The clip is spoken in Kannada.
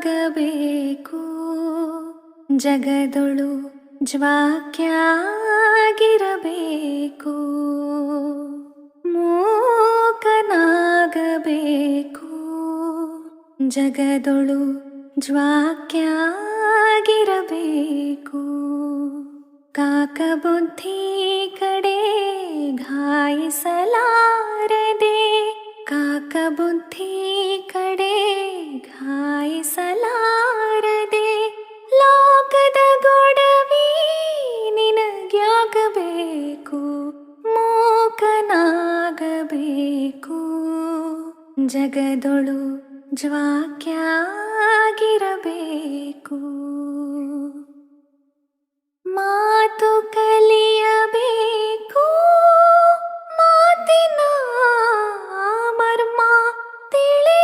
ಮೂಕನಾಗಬೇಕು ಜಗದೊಳು ಜ್ವಾಕ್ಯಾಗಿರಬೇಕು. ಮೂಕನಾಗಬೇಕು. ಜಗದೊಳು ಜ್ವಾಕ್ಯಾಗಿರಬೇಕು. ಕಾಕ ಬುದ್ಧಿ ಕಡೆ ಘಾಯಿಸಲಾರದೆ ಕಾಕ ಬುದ್ಧಿ ಕಡೆ ಘಾಯಿಸಲಾರದೆ ಲೋಕದ ಗೊಡವಿ ನಿನಗ್ಯಾಗಬೇಕು ಮೂಕನಾಗಬೇಕು ಜಗದೊಳು ಜ್ವಾಕ್ಯಾಗಿರಬೇಕು